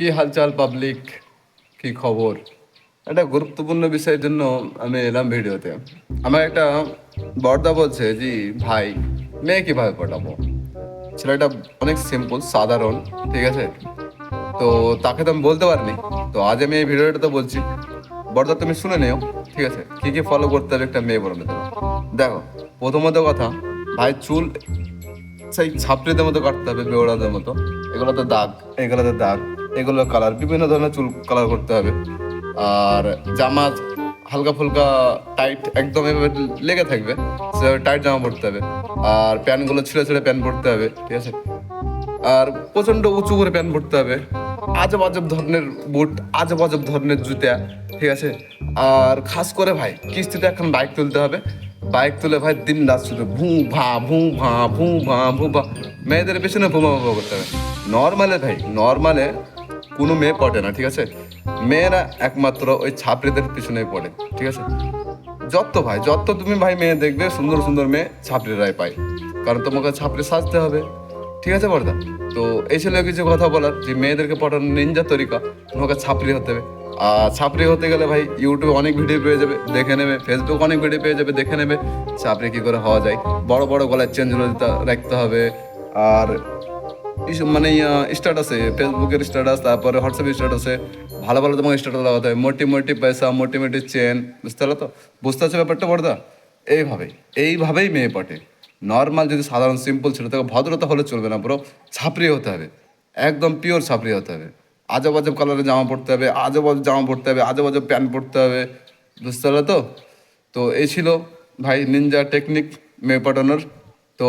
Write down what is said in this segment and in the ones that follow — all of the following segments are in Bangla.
কি হালচাল পাবলিক কি খবর? একটা গুরুত্বপূর্ণ বিষয়ের জন্য আমি এলাম ভিডিওতে। আমার একটা বর্দা বলছে জি ভাই, মেয়ে কীভাবে পটাবো? ছেলেটা অনেক সিম্পল সাধারণ, ঠিক আছে? তো তাকে তো আমি বলতে পারিনি। তো আজ আমি এই ভিডিওটা তো বলছি। বর্দা, তুমি শুনে নিও, ঠিক আছে? কী কী ফলো করতে হবে একটা মেয়ে বলতে দেখো, প্রথমত কথা, ভাই চুল সেই ছাপড়িদের মতো কাটতে হবে, বেওড়াদের মতো। এগুলোতে দাগ এগুলোতে দাগ। এগুলো কালার বিভিন্ন ধরনের চুল কালার করতে হবে। আর জামা হালকা ফুলকা টাইট একদম এভাবে লেগে থাকবে, সেভাবে টাইট জামা পরতে হবে। আর প্যান্টগুলো ছিঁড়ে ছিঁড়ে প্যান্ট পরতে হবে, ঠিক আছে? আর প্রচণ্ড উঁচু করে প্যান্ট পরতে হবে। আজব আজব ধরনের বুট আজব আজব ধরনের জুতা, ঠিক আছে? আর খাস করে ভাই, কিস্তিতে এখন বাইক তুলতে হবে। বাইক তুলে ভাই দিন রাত শুধু ভু ভা ভু ভা ভু ভা ভু ভা। মেয়েদের পেছনে ভুমা ভুমা করতে হবে। নর্মালে ভাই, নর্মালে কোনো মেয়ে পড়ে না, ঠিক আছে? মেয়েরা একমাত্র ওই ছাপড়িদের পিছনেই পড়ে, ঠিক আছে? যত ভাই, যত তুমি ভাই মেয়ে দেখবে, সুন্দর সুন্দর মেয়ে ছাপড়িরাই পায়। কারণ তোমাকে ছাপড়ি সাজতে হবে, ঠিক আছে বর্দা তো এই ছিল কিছু কথা বলার, যে মেয়েদেরকে পড়ানোর নিনজা তরিকা, তোমাকে ছাপড়ি হতে হবে। আর ছাপড়ি হতে গেলে ভাই ইউটিউবে অনেক ভিডিও পেয়ে যাবে, দেখে নেবে ফেসবুক অনেক ভিডিও পেয়ে যাবে, দেখে নেবে। ছাপড়ি কী করে হওয়া যায়? বড় বড় গলার চেঞ্জগুলো রাখতে হবে। আর মানে স্ট্যাটাসে ফেসবুকের স্ট্যাটাস, তারপরে হোয়াটসঅ্যাপের স্ট্যাটাসে ভালো ভালো তোমাকে স্ট্যাটাস লাগাতে হয় মোটি মোটি পয়সা মোটি মোটি চেন বুঝতে পারল তো? বুঝতে পারছ ব্যাপারটা বড়দা? এইভাবেই এইভাবেই মেয়ে পটে। নর্মাল যদি সাধারণ সিম্পল ছিল তাকে ভদ্রতা হলে চলবে না পুরো ছাপড়ি হতে হবে, একদম পিওর ছাপড়ি হতে হবে। আজব আজব কালারের জামা পরতে হবে, আজব আজব জামা পরতে হবে, আজব আজব প্যান্ট পরতে হবে, বুঝতে পারল তো? তো এই ছিল ভাই নিনজা টেকনিক মেয়ে পাঠানোর তো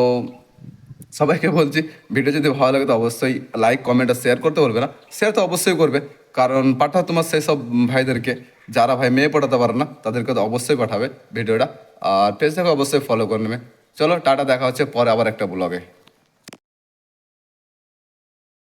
সবাইকে বলছি, ভিডিও যদি ভালো লাগে তো অবশ্যই লাইক কমেন্ট আর শেয়ার করতে বলবে না। শেয়ার তো অবশ্যই করবে, কারণ পাঠাও তোমার সেই সব ভাইদেরকে। যারা ভাই মেয়ে পাঠাতে পারে না, তাদেরকে তো অবশ্যই পাঠাবে ভিডিওটা। আর পেজটাকে অবশ্যই ফলো করে নেবে। চলো, টাটা, দেখা হচ্ছে পরে আবার একটা ব্লগে